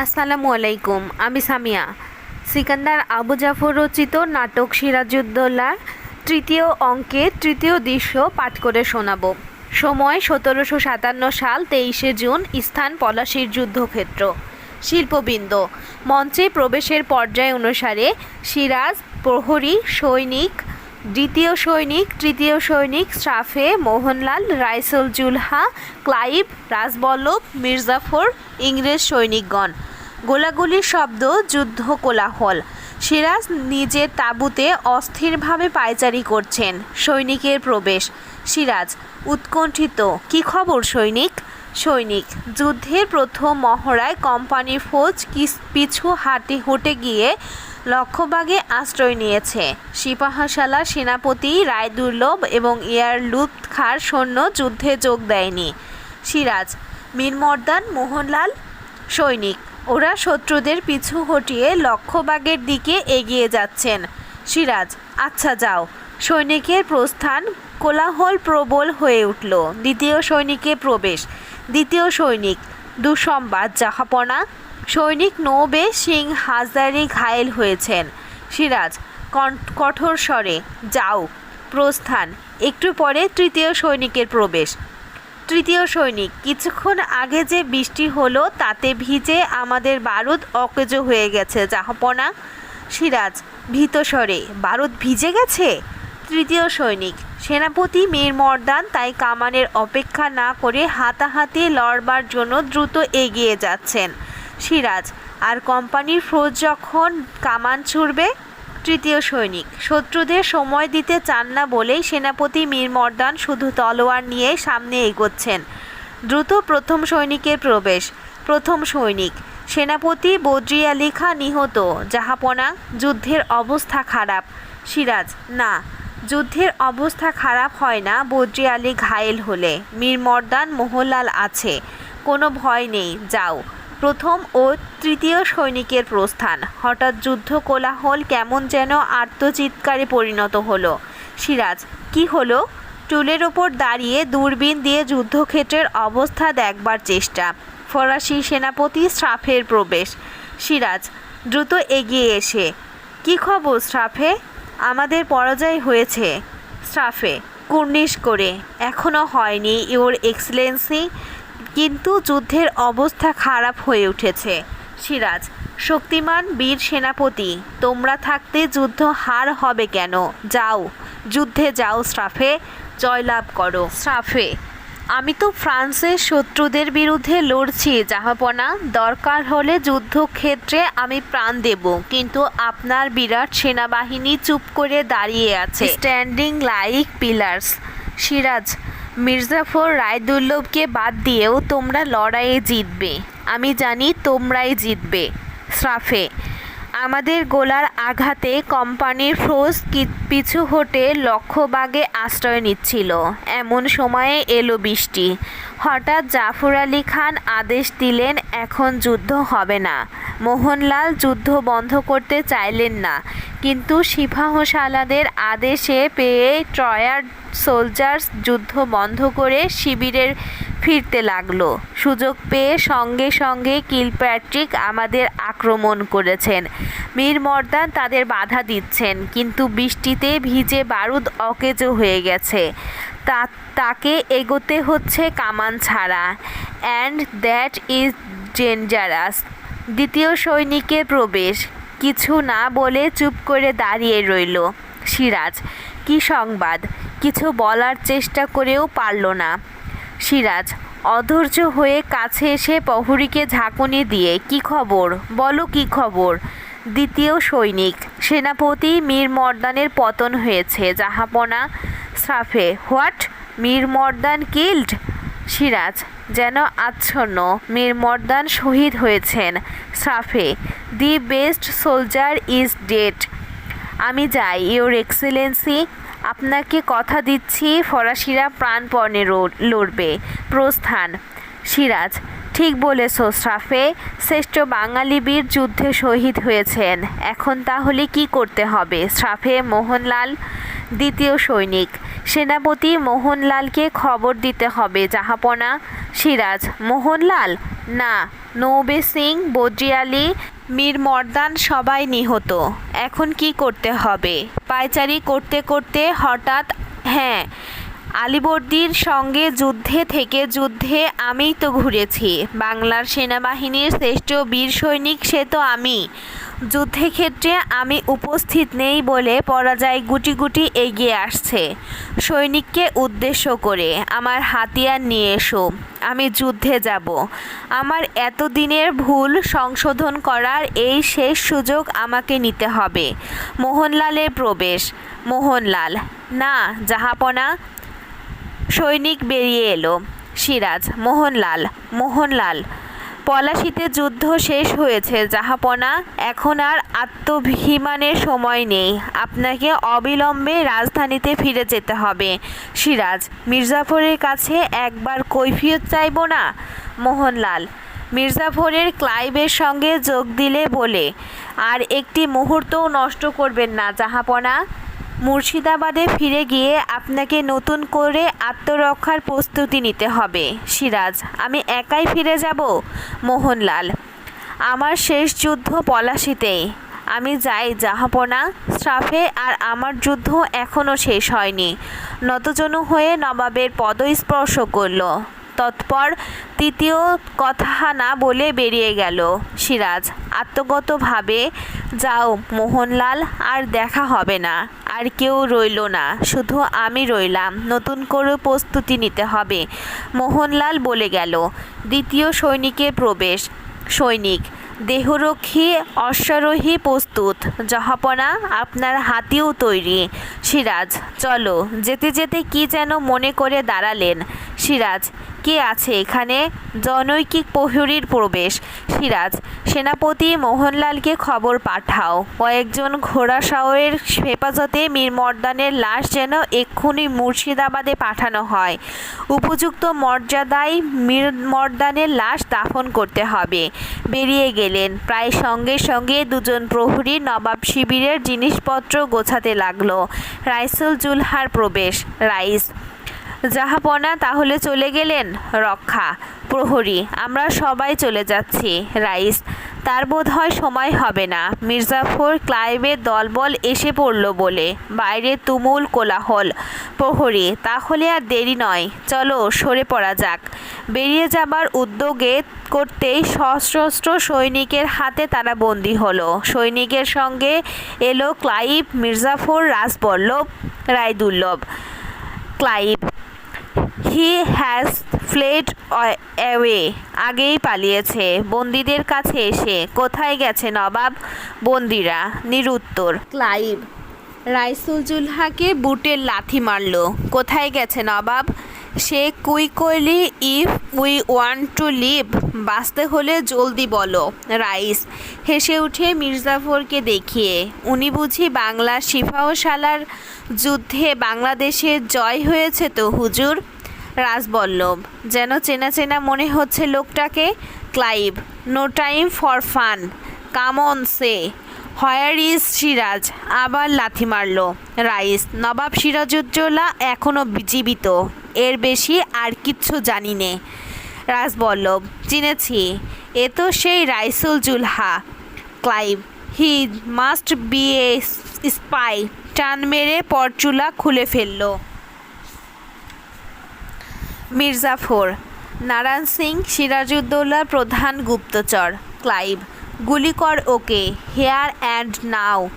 আসসালামু আলাইকুম, আমি সামিয়া। সিকান্দার আবু জাফর রচিত নাটক সিরাজউদ্দৌলার তৃতীয় অঙ্কের তৃতীয় দৃশ্য পাঠ করে শোনাব। সময় সতেরোশো সাতান্ন সাল তেইশে জুন, স্থান পলাশির যুদ্ধক্ষেত্র। শিল্পবৃন্দ, মঞ্চে প্রবেশের পর্যায় অনুসারে সিরাজ, প্রহরী, সৈনিক দ্বিতীয় সৈনিক, তৃতীয় সৈনিক শ্রাফে মোহনলাল, রাইসুল জুলহা, ক্লাইভ, রাজবল্লভ, মির্জাফর, ইংরেজ সৈনিকগণ। গোলাগুলির শব্দ, যুদ্ধ কোলাহল। সিরাজ নিজের তাঁবুতে অস্থিরভাবে পায়চারি করছেন সৈনিকের প্রবেশ। সিরাজ, উৎকণ্ঠিত, কি খবর সৈনিক? সৈনিক। যুদ্ধের প্রথম মহড়ায় কোম্পানির ফৌজ পিছু হাঁটে হটে গিয়ে লক্ষ্যবাগে আশ্রয় নিয়েছে। সিপাহশালা সেনাপতি রায়দুর্লভ এবং এয়ার লুৎ খার সৈন্য যুদ্ধে যোগ দেয়নি। সিরাজ, মীরমর্দান মোহনলাল সৈনিক, ওরা শত্রুদের পিছু হটিয়ে লক্ষ্যবাগের দিকে এগিয়ে যাচ্ছেন। সিরাজ আচ্ছা যাও। সৈনিকের প্রস্থান কোলাহল প্রবল হয়ে উঠল। দ্বিতীয় সৈনিকে প্রবেশ। দ্বিতীয় সৈনিক, দুঃসংবাদ, জাহাপনা। সৈনিক নৌবে সিং হাজারি ঘায়েল হয়েছেন। সিরাজ কঠোর স্বরে, যাও, প্রস্থান। একটু পরে তৃতীয় সৈনিকের প্রবেশ। তৃতীয় সৈনিক, কিছুক্ষণ আগে যে বৃষ্টি হলো, তাতে ভিজে আমাদের বারুদ অকেজো হয়ে গেছে, জাহাপনা। সিরাজ, ভীত স্বরে, বারুদ ভিজে গেছে? তৃতীয় সৈনিক সেনাপতি মীর মর্দান তাই কামানের অপেক্ষা না করে হাতাহাতি লড়বার জন্য দ্রুত এগিয়ে যাচ্ছেন। সিরাজ, আর কোম্পানির ফৌজ যখন কামান ছুড়বে? তৃতীয় সৈনিক, শত্রুদের সময় দিতে চান না বলেই সেনাপতি মীর মর্দান শুধু তলোয়ার নিয়ে সামনে এগোচ্ছেন। দ্রুত প্রথম সৈনিকের প্রবেশ। প্রথম সৈনিক, সেনাপতি বদ্রি আলী খাঁ নিহত জাহাপনা যুদ্ধের অবস্থা খারাপ। সিরাজ, না যুদ্ধের অবস্থা খারাপ হয় না, বদ্রি আলী ঘায়েল হলে। মীর মর্দান মোহনলাল আছে, কোনো ভয় নেই, যাও। প্রথম ও তৃতীয় সৈনিকের প্রস্থান। হঠাৎ যুদ্ধ কোলাহল কেমন যেন আর্তচিৎকারে পরিণত হলো। সিরাজ, কি হলো? টুলের ওপর দাঁড়িয়ে দূরবীন দিয়ে যুদ্ধক্ষেত্রের অবস্থা দেখবার চেষ্টা। ফরাসি সেনাপতি স্রাফের প্রবেশ। সিরাজ, দ্রুত এগিয়ে এসে। কি খবর স্রাফে? আমাদের পরাজয় হয়েছে। স্টাফে, কুর্নিশ করে। এখনও হয়নি ইউর এক্সেলেন্সি, কিন্তু যুদ্ধের অবস্থা খারাপ হয়ে উঠেছে। সিরাজ, শক্তিমান বীর সেনাপতি, তোমরা থাকতে যুদ্ধ হার হবে কেন? যাও, যুদ্ধে যাও স্টাফে, জয়লাভ করো। স্টাফে আমি তো ফ্রান্সের শত্রুদের বিরুদ্ধে লড়ছি জাহাপনা দরকার হলে যুদ্ধক্ষেত্রে আমি প্রাণ দেব। কিন্তু আপনার বিরাট সেনাবাহিনী চুপ করে দাঁড়িয়ে আছে। Standing like pillars. Siraj, Mir Jafar রায়দুল্লভকে বাদ দিয়েও তোমরা লড়াইয়ে জিতবে। আমি জানি তোমরাই জিতবে। স্রাফে আমাদের গোলার আঘাতে কোম্পানির কি- পিছু হটে লক্ষ্যবাগে আশ্রয় নিচ্ছিল। এমন সময়ে এলো বৃষ্টি। হঠাৎ জাফর আলী খান আদেশ দিলেন, এখন যুদ্ধ হবে না। মোহনলাল যুদ্ধ বন্ধ করতে চাইলেন না। কিন্তু সিপাহশালাদের আদেশে পেয়ে ট্রয়ার সোলজার্স যুদ্ধ বন্ধ করে শিবিরের ফিরতে লাগল। সুযোগ পেয়ে সঙ্গে সঙ্গে কিলপ্যাট্রিক আমাদের আক্রমণ করেছেন। মীর মর্দান তাদের বাধা দিচ্ছেন, কিন্তু বৃষ্টিতে ভিজে বারুদ অকেজো হয়ে গেছে। তা, তাকে এগোতে হচ্ছে কামান ছাড়া। And that is dangerous. দ্বিতীয় সৈনিকের প্রবেশ। কিছু না বলে চুপ করে দাঁড়িয়ে রইল সিরাজ। কি সংবাদ? কিছু বলার চেষ্টা করেও পারল না। সিরাজ অধৈর্য হয়ে কাছে এসে প্রহরীকে ঝাঁকুনি দিয়ে, কি খবর? বলো কি খবর? দ্বিতীয় সৈনিক, সেনাপতি মীর মর্দানের পতন হয়েছে, জাহাপনা সাফে হোয়াট? মীর মর্দান কিল্ড? সিরাজ যেন আচ্ছন্ন, মীর মর্দান শহীদ হয়েছেন সাফে the best soldier is dead. আমি যাই, ইওর এক্সেলেন্সি। আপনাকে কথা দিচ্ছি ফরাসিরা প্রাণপণে লড়বে। প্রস্থান। সিরাজ, ঠিক বলেছ স্রাফে, শ্রেষ্ঠ বাঙালি বীর যুদ্ধে শহীদ হয়েছেন। এখন তাহলে কি করতে হবে? স্রাফে মোহনলাল, দ্বিতীয় সৈনিক। সেনাপতি মোহনলালকে খবর দিতে হবে, জাহাপনা। সিরাজ, মোহনলাল? না। নৌবে সিং, বদ্রি আলী মীর মর্দান সবাই নিহত। এখন কি করতে হবে? পায়চারি করতে করতে হঠাৎ হ্যাঁ আলীবর্দীর সঙ্গে যুদ্ধে থেকে যুদ্ধে আমিই তো ঘুরেছি। বাংলার সেনাবাহিনীর শ্রেষ্ঠ বীর সৈনিক সে তো আমি। যুদ্ধক্ষেত্রে আমি উপস্থিত নেই বলে পরাজয় গুটি গুটি এগিয়ে আসছে। সৈনিককে উদ্দেশ্য করে আমার হাতিয়ার নিয়ে এসো, আমি যুদ্ধে যাব। আমার এতদিনের ভুল সংশোধন করার এই শেষ সুযোগ আমাকে নিতে হবে। মোহনলালের প্রবেশ। মোহনলাল, না, জাহাপনা সৈনিক বেরিয়ে এলো। সিরাজ, মোহনলাল মোহনলাল, পলাশিতে যুদ্ধ শেষ হয়েছে জাহাপনা এখন আর আত্মভিমানের সময় নেই। আপনাকে অবিলম্বে রাজধানীতে ফিরে যেতে হবে। সিরাজ, মির্জাফরের কাছে একবার কৈফিয়ত চাইব না? মোহনলাল, মির্জাফরের ক্লাইবের সঙ্গে যোগ দিলে বলে, আর একটি মুহূর্তও নষ্ট করবেন না জাহাপনা মুর্শিদাবাদে ফিরে গিয়ে আপনাকে নতুন করে আত্মরক্ষার প্রস্তুতি নিতে হবে। সিরাজ, আমি একাই ফিরে যাব? মোহনলাল, আমার শেষ যুদ্ধ পলাশিতেই। আমি যাই জাহাপনা স্টাফে আর আমার যুদ্ধ এখনও শেষ হয়নি। নতজনু হয়ে নবাবের পদস্পর্শ করল। তৎপর তৃতীয় কথা না বলে বেরিয়ে গেল। সিরাজ, আত্মগতভাবে যাও মোহনলাল, আর দেখা হবে না। আর কেউ রইল না। শুধু আমি রইলাম। নতুন করে প্রস্তুতি নিতে হবে। মোহনলাল বলে গেল। দ্বিতীয় সৈনিকের প্রবেশ। সৈনিক, দেহরক্ষী অশ্বারোহী প্রস্তুত। জাহাপনা আপনার হাতিও তৈরি। সিরাজ, চলো, যেতে যেতে কি যেন মনে করে দাঁড়ালেন। সিরাজ কে আছে এখানে? জনৈকিক প্রহরীর প্রবেশ। সিরাজ, সেনাপতি মোহনলালকে খবর পাঠাও। কয়েকজন ঘোড়াসাওয়ের হেফাজতে মীর মর্দানের লাশ যেন এক্ষুনি মুর্শিদাবাদে পাঠানো হয়। উপযুক্ত মর্যাদায় মীর মর্দানের লাশ দাফন করতে হবে। বেরিয়ে গেলেন। প্রায় সঙ্গে সঙ্গে দুজন প্রহরী নবাব শিবিরের জিনিসপত্র গোছাতে লাগল। রাইসুল জুলহার প্রবেশ। রাইস জাহাপনা তাহলে চলে গেলেন, রক্ষা, প্রহরী, আমরা সবাই চলে যাচ্ছি, রাইস। তার বোধ হয় সময় হবে না। মির্জাফর ক্লাইবের দলবল এসে পড়ল বলে। বাইরে তুমুল কোলাহল। প্রহরী, তাহলে আর দেরি নয়। চলো, সরে পড়া যাক। বেরিয়ে যাবার উদ্যোগে করতেই সশস্ত্র সৈনিকের হাতে তারা বন্দী হলো। সৈনিকের সঙ্গে এলো Clive Mir Jafar, Rajballabh Roydurlabh Clive he has fled away আগেই পালিয়েছে। বন্দীদের কাছে এসে, কোথায় গেছে নবাব বন্দিরা? নিরুত্তর। ক্লাইব রাইসুল জুলহাকে বুটের লাথি মারল। কোথায় গেছে নবাব? Say quickly if we want to live, বাঁচতে হলে জলদি বলো। রাইস হেসে উঠে মির্জাফরকে দেখিয়ে, উনি বুঝি বাংলার সিপাহশালার যুদ্ধে বাংলাদেশের জয় হয়েছে তো, হুজুর? রাজবল্লভ। যেন চেনা চেনা মনে হচ্ছে লোকটাকে। Clive, no time for fun. Come on say. Where is Siraj? আবার লাথি মারল। রাইস, নবাব সিরাজউদ্দৌলা এখনও জীবিত। এর বেশি আর কিচ্ছু জানি নে। রাজবল্লভ, চিনেছি। এ তো সেই Raisul Julha. Clive, he must be a spy. টান মেরে পরচুলা খুলে ফেলল। মির্জাফর। নারায়ণ সিং, সিরাজউদ্দৌলার প্রধান গুপ্তচর। ক্লাইভ। গুলিকর ওকে, হেয়ার অ্যান্ড নাও।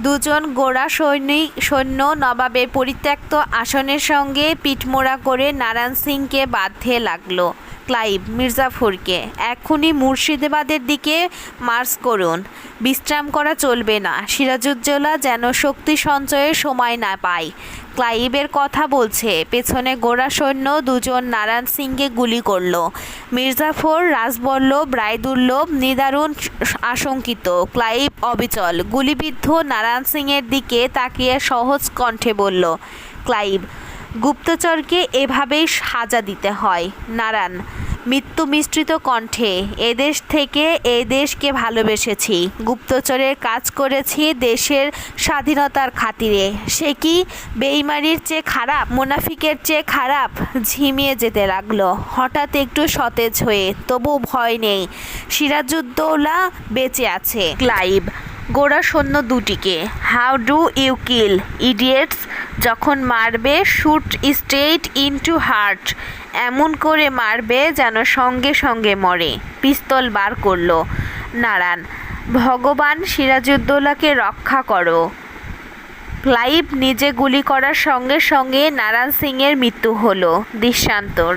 দুজন গোড়া সৈনিক, সৈন্য নবাবের পরিত্যক্ত আসনের সঙ্গে পিঠমোড়া করে নারায়ণ সিংকে বাঁধতে লাগল। ক্লাইভ মির্জাফরকে। এক্ষুনি মুর্শিদাবাদের দিকে মার্চ করুন। বিশ্রাম করা চলবে না। সিরাজউদ্দৌলা যেন শক্তি সঞ্চয়ের সময় না পায়। ক্লাইবের কথা বলছে। পেছনে গোড়া সৈন্য দুজন নারায়ণ সিংকে গুলি করল। মির্জাফর, রাজবল্লভ, রায়দুর্লভ নিদারুণ আশঙ্কিত। ক্লাইব অবিচল। গুলিবিদ্ধ নারায়ণ সিংয়ের দিকে তাকিয়ে সহজ কণ্ঠে বলল ক্লাইব গুপ্তচরকে এভাবেই সাজা দিতে হয়। নারায়ণ, মৃত্যু মিশ্রিত কণ্ঠে এদেশ থেকে এই দেশকে ভালোবেসেছি। গুপ্তচরের কাজ করেছি দেশের স্বাধীনতার খাতিরে। সে কি বেইমারির চেয়ে খারাপ, মুনাফিকের চেয়ে খারাপ? ঝিমিয়ে যেতে লাগল। হঠাৎ একটু সতেজ হয়ে তবু ভয় নেই। সিরাজউদ্দৌলা বেঁচে আছে। ক্লাইভ, গোড়া সৈন্য দুটিকে। How do you kill, idiots যখন মারবে শুট স্ট্রেট ইনটু হার্ট এমন করে মারবে যেন সঙ্গে সঙ্গে মরে। পিস্তল বার করল। নারায়ণ, ভগবান সিরাজউদ্দৌলাকে রক্ষা করো। ক্লাইভ নিজে গুলি করার সঙ্গে সঙ্গে নারায়ণ সিংয়ের মৃত্যু হলো। দৃশ্যান্তর